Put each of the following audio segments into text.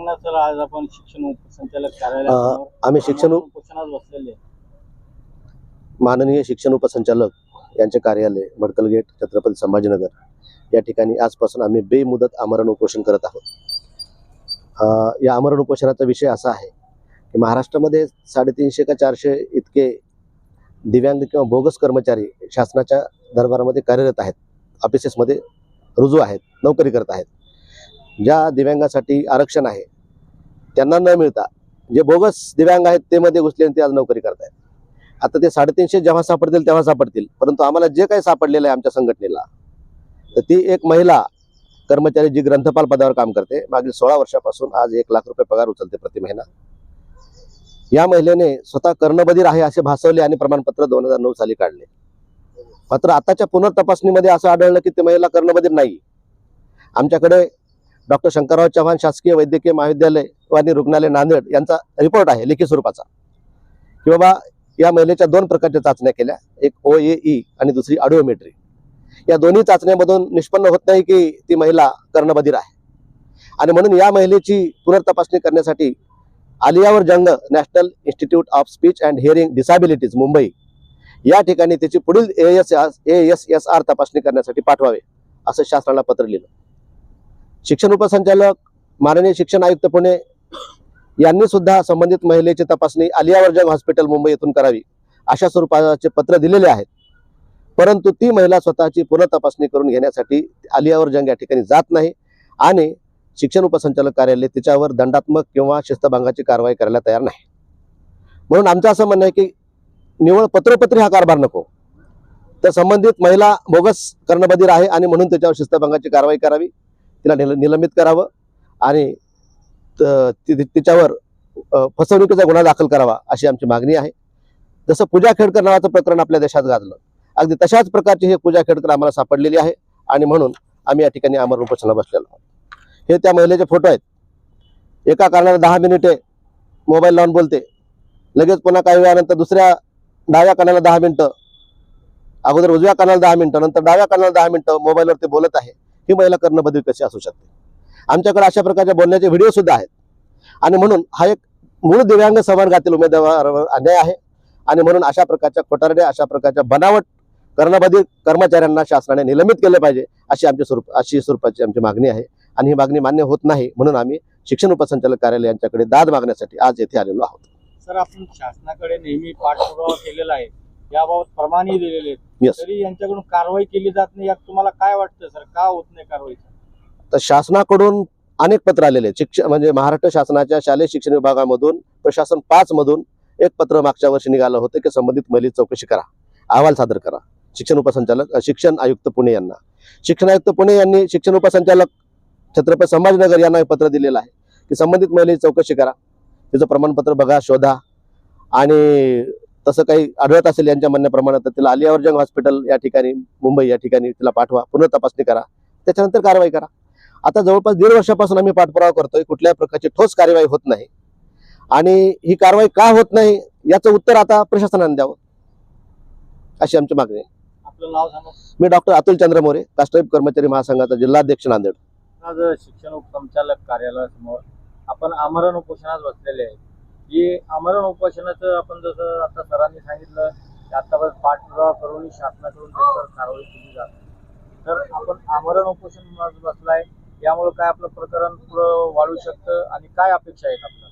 सांगणार सर आज आपण शिक्षण उपसंचालक कार्यालयासमोर आम्ही शिक्षण उप- उपोषणात बसलेले. आहे. माननीय शिक्षण उपसंचालक यांचे कार्यालय भडकल गेट छत्रपती संभाजीनगर. या ठिकाणी आजपासून आम्ही बेमुदत आमरण उपोषण करत आहोत. अ, या आमरण उपोषणाचा विषय असा आहे की महाराष्ट्रामध्ये साडेतीनशे का चारशे इतके दिव्यांग किंवा बोगस कर्मचारी शासनाच्या दरबारामध्ये कार्यरत आहेत. ऑफिसेसमध्ये रुजू आहेत नोकरी करत आहेत. ज्या दिव्यांगासाठी आरक्षण आहे त्यांना न मिळता जे बोगस दिव्यांग आहेत ते मध्ये घुसले आणि ते आज नोकरी करत आहेत आता ते साडेतीनशे जेव्हा सापडतील तेव्हा सापडतील. परंतु आम्हाला जे काही सापडलेलं आहे आमच्या संघटनेला तर ती एक महिला कर्मचारी जी ग्रंथपाल पदावर काम करते मागील सोळा वर्षापासून आज एक लाख रुपये पगार उचलते प्रति महिना. या महिलेने स्वतः कर्णबधीर आहे असे भासवले आणि प्रमाणपत्र दोन हजार नऊ साली काढले. मात्र आताच्या पुनर्तपासणीमध्ये असं आढळलं की ती महिला कर्णबधीर नाही. आमच्याकडे डॉक्टर शंकरराव चव्हाण शासकीय वैद्यकीय महाविद्यालय आणि रुग्णालय नांदेड यांचा रिपोर्ट आहे लिखित स्वरूपाचा. की बाबा या महिलेच्या दोन प्रकारच्या चाचण्या केल्या. एक ओ ए ई आणि दुसरी ऑडिओमेट्री या दोन्ही चाचण्यामधून निष्पन्न होत नाही की ती महिला कर्णबधीर आहे. आणि म्हणून या महिलेची पुनर्तपासणी करण्यासाठी Ali Yavar Jung national institute of speech and hearing disabilities Mumbai. या ठिकाणी त्याची पुढील A S A S S R तपासणी करण्यासाठी पाठवावे असं शासनाला पत्र लिहिलं. शिक्षण उपसंचालक माननीय शिक्षण आयुक्त पुणे यांनी सुद्धा संबंधित महिलेची तपासणी आलियावरजंग हॉस्पिटल मुंबई येथून करावी अशा स्वरूपाचे पत्र दिलेले आहेत. परंतु ती महिला स्वतःची पुनर्तपासणी करून घेण्यासाठी आलियावर जंग या ठिकाणी जात नाही आणि शिक्षण उपसंचालक कार्यालय तिच्यावर दंडात्मक किंवा शिस्तभंगाची कारवाई करायला तयार नाही. म्हणून आमचं असं म्हणणं आहे की निवळ पत्रोपत्री हा कारभार नको. तर संबंधित महिला बोगस कर्णबधीर आहे आणि म्हणून त्याच्यावर शिस्तभंगाची कारवाई करावी. तिला निल निलंबित करावं आणि तिच्यावर फसवणुकीचा गुन्हा दाखल करावा अशी आमची मागणी आहे. जसं पूजा खेडकर नावाचं प्रकरण आपल्या देशात गाजलं अगदी तशाच प्रकारची हे पूजा खेडकर आम्हाला सापडलेली आहे आणि म्हणून आम्ही या ठिकाणी आमर उपोषणाला बसलेलो आहोत. हे त्या महिलेचे फोटो आहेत. एका कारणाला दहा मिनिटे मोबाईल लावून बोलते. लगेच पुन्हा काही वेळानंतर दुसऱ्या डाव्या कानाला दहा मिनिटं अगोदर उजव्या कानाला दहा मिनिटं नंतर डाव्या कानाला दहा मिनिटं मोबाईलवर ते बोलत आहे. ही महिला कर्णबधीर कशी असू शकते? आमच्याकडे अशा प्रकारच्या बोलण्याचे व्हिडिओ सुद्धा आहेत. आणि म्हणून हा एक मूळ दिव्यांग संवर्गातील उमेदवारावर अन्याय आहे. आणि म्हणून अशा प्रकारच्या खोटारड्या अशा प्रकारच्या बनावट कर्णबधीर कर्मचाऱ्यांना शासनाने निलंबित केले पाहिजे अशी आमची स्वरूप अशी स्वरूपाची आमची मागणी आहे. आणि ही मागणी मान्य होत नाही म्हणून आम्ही शिक्षण उपसंचालक कार्यालय यांच्याकडे दाद मागण्यासाठी आज येथे आलेलो आहोत. सर आपण शासनाकडे नेहमी पाठपुरावा केलेला आहे. याबाबत प्रमाणही दिलेले आहेत. तरी यांच्याकडून कारवाई केली जात नाही यात तुम्हाला काय वाटतं सर? का होत नाही कारवाई तर शासनाकडून अनेक पत्र आलेले शिक्षण म्हणजे महाराष्ट्र शासनाच्या शालेय शिक्षण विभागामधून प्रशासन पाच मधून एक पत्र मागच्या वर्षी निघालं होतं की संबंधित महिलेची चौकशी करा. अहवाल सादर करा. शिक्षण उपसंचालक शिक्षण आयुक्त पुणे यांना. शिक्षण आयुक्त पुणे यांनी शिक्षण उपसंचालक छत्रपती संभाजीनगर यांना पत्र दिलेलं आहे की संबंधित महिलेची चौकशी करा. तिचं प्रमाणपत्र बघा शोधा. आणि तसं काही आढळत असेल यांच्या म्हणण्याप्रमाणे तर तिला आलियावर जंग हॉस्पिटल या ठिकाणी मुंबई या ठिकाणी तिला पाठवा. पुनर्तपासणी करा. त्याच्यानंतर कारवाई करा. आता जवळपास दीड वर्षापासून आम्ही पाठपुरावा करतोय कुठल्याही प्रकारची ठोस कार्यवाही होत नाही. आणि ही कारवाई का होत नाही याचं उत्तर आता प्रशासनाने द्यावं अशी आमची मागणी आहे. आपलं नाव सांगा. मी डॉक्टर अतुल चंद्र मोरे कास्टवाईफ कर्मचारी महासंघाचा जिल्हाध्यक्ष नांदेड. आज शिक्षण उपसंचालक कार्यालयासमोर आपण आमरण उपोषणात बसलेले आहे हे आमरण उपोषणाचं आपण जसं आता सरांनी सांगितलं की आतापर्यंत पाठपुरावा करून शासनाकडून कारवाई केली जाते तर आपण आमरण उपोषण बसलाय. यामुळे काय आपलं प्रकरण पुढं वाढू शकतं आणि काय अपेक्षा आहेत आपल्या?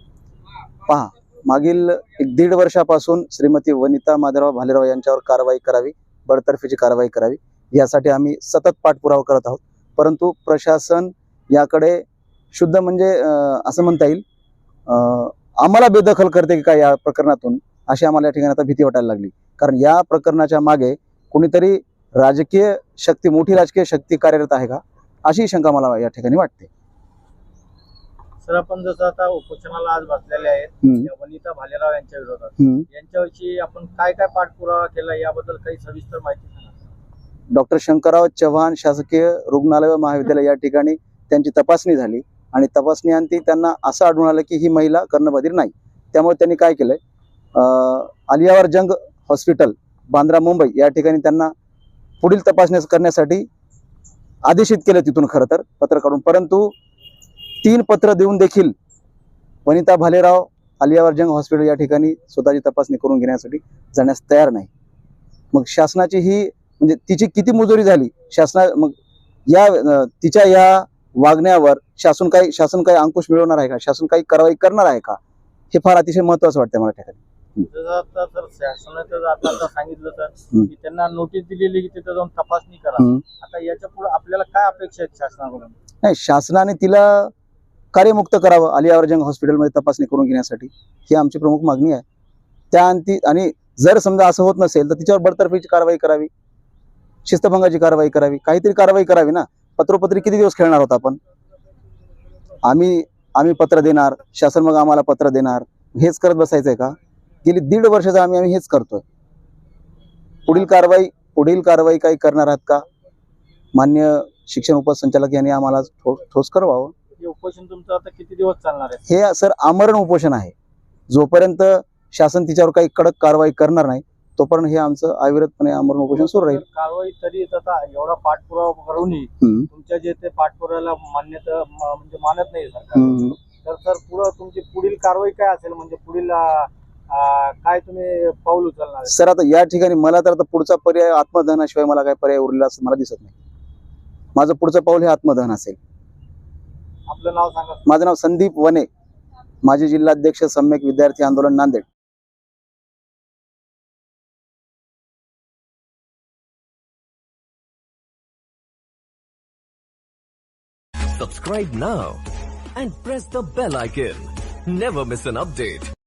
पहा मागील एक दीड वर्षापासून श्रीमती वनिता माधवराव भालेराव यांच्यावर कारवाई करावी बडतर्फीची कारवाई करावी यासाठी आम्ही सतत पाठपुरावा करत आहोत. परंतु प्रशासन याकडे शुद्ध म्हणजे असं म्हणता येईल आम्हाला बेदखल करते की काय या प्रकरणातून अशी आम्हाला या ठिकाणी आता भीती वाटायला लागली. कारण या प्रकरणाच्या मागे कुणीतरी राजकीय शक्ती मोठी राजकीय शक्ती कार्यरत आहे का? अशी शंका मला या ठिकाणी वाटते. सर आपण जसं आता उपोषणाला आज बसलेले आहेत वनिता भालेराव यांच्या विरोधात. यांच्याविषयी आपण काय काय पाठपुरावा केला याबद्दल काही सविस्तर माहिती डॉक्टर शंकरराव चव्हाण शासकीय रुग्णालय व महाविद्यालय या ठिकाणी त्यांची तपासणी झाली आणि तपासणी त्यांना असं आढळून आलं की ही महिला कर्णबधीर नाही. त्यामुळे त्यांनी काय केलंय? अं, आलियावर जंग हॉस्पिटल बांद्रा मुंबई या ठिकाणी त्यांना पुढील तपासणी करण्यासाठी आदेशित केलं तिथून खरं तर पत्र काढून. परंतु तीन पत्र देऊन देखील वनिता भालेराव आलिया वर्जंग हॉस्पिटल या ठिकाणी स्वतःची तपासणी करून घेण्यासाठी जाण्यास तयार नाही. मग शासनाची ही म्हणजे तिची किती मुजोरी झाली? शासना मग या तिच्या या वागण्यावर शासन काही शासन काही अंकुश मिळवणार आहे का? शासन काही कारवाई करणार आहे का? हे फार अतिशय महत्वाचं वाटतं मला ठिकाणी जसं आता सर शासनाचं जर आता आता सांगितलं. की त्यांना नोटीस दिलेली की तिथं जाऊन तपासणी करा. हम्म. आता याच्यापुढे आपल्याला काय अपेक्षा आहेत शासनाकडून? नाही शासनाने तिला कार्यमुक्त करावं अलिया वर्जंग हॉस्पिटलमध्ये तपासणी करून घेण्यासाठी. ही आमची प्रमुख मागणी आहे. त्या अंती आणि जर समजा असं होत नसेल तर तिच्यावर बडतर्फीची कारवाई करावी. शिस्तभंगाची कारवाई करावी. काहीतरी कारवाई करावी ना. पत्रोपत्री किती दिवस खेळणार होता आपण? आम्ही आम्ही पत्र देणार. शासन मग आम्हाला पत्र देणार. हेच करत बसायचंय का? गेली दीड वर्षाचं आम्ही आम्ही हेच करतोय. पुढील कारवाई पुढील कारवाई काही करणार आहात का? मान्य शिक्षण उपसंचालक यांनी आम्हाला ठोस करवावं. हे उपोषण तुमचं आता किती दिवस चालणार आहे? हे सर आमरण उपोषण आहे. जोपर्यंत शासन तिच्यावर काही कडक कारवाई करणार नाही तोपर्यंत हे आमचं अविरतपणे आमरण उपोषण सुरू राहील. कारवाई तरी आता एवढा पाठपुरावा करूनही हम्म, तुमच्या जे ते पाठपुराव्याला मान्यता म्हणजे मानत नाही सरकार. हम्म. तर सर पुढं तुमची पुढील कारवाई काय असेल? म्हणजे पुढील काय तुम्ही पाऊल उचलणार? सर आता या ठिकाणी मला तर आता पुढचा पर्याय आत्मदहनाशिवाय मला काय पर्याय उरलेला असं मला दिसत नाही माझं पुढचं पाऊल हे आत्मदहन असेल आपलं नाव सांगा माझं नाव संदीप वने माजी जिल्हाध्यक्ष सम्यक विद्यार्थी आंदोलन Nanded Subscribe now and press the bell icon. Never miss an update.